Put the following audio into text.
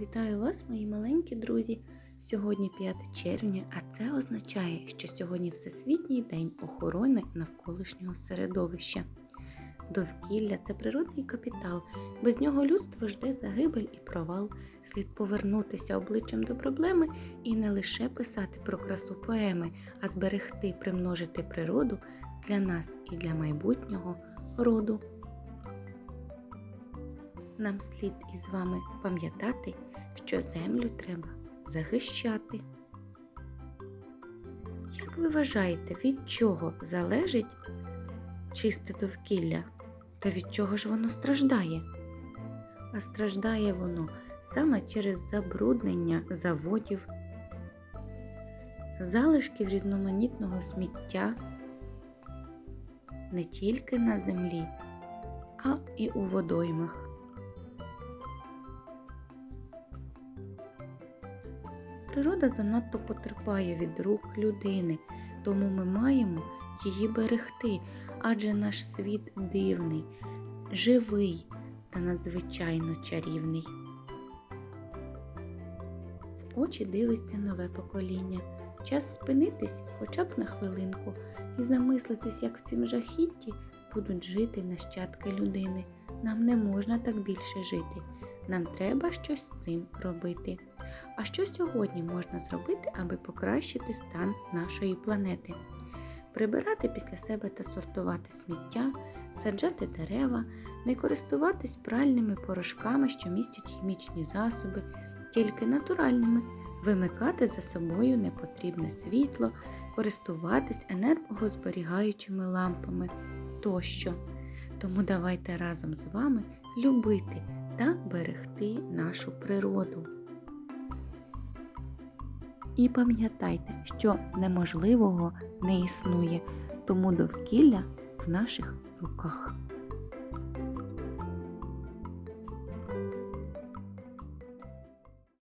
Вітаю вас, мої маленькі друзі! Сьогодні 5 червня, а це означає, що сьогодні Всесвітній день охорони навколишнього середовища. Довкілля це природний капітал. Без нього людство жде загибель і провал. Слід повернутися обличчям до проблеми і не лише писати про красу поеми, а зберегти, примножити природу для нас і для майбутнього роду. Нам слід із вами пам'ятати, що землю треба захищати. Як ви вважаєте, від чого залежить чисте довкілля та від чого ж воно страждає? А страждає воно саме через забруднення заводів, залишків різноманітного сміття не тільки на землі, а і у водоймах. Природа занадто потерпає від рук людини, тому ми маємо її берегти, адже наш світ дивний, живий та надзвичайно чарівний. В очі дивиться нове покоління. Час спинитись хоча б на хвилинку і замислитись, як в цім жахітті будуть жити нащадки людини. Нам не можна так більше жити. Нам треба щось з цим робити. А що сьогодні можна зробити, аби покращити стан нашої планети? Прибирати після себе та сортувати сміття, саджати дерева, не користуватись пральними порошками, що містять хімічні засоби, тільки натуральними, вимикати за собою непотрібне світло, користуватись енергозберігаючими лампами тощо. Тому давайте разом з вами любити та берегти нашу природу. І пам'ятайте, що неможливого не існує, тому довкілля в наших руках.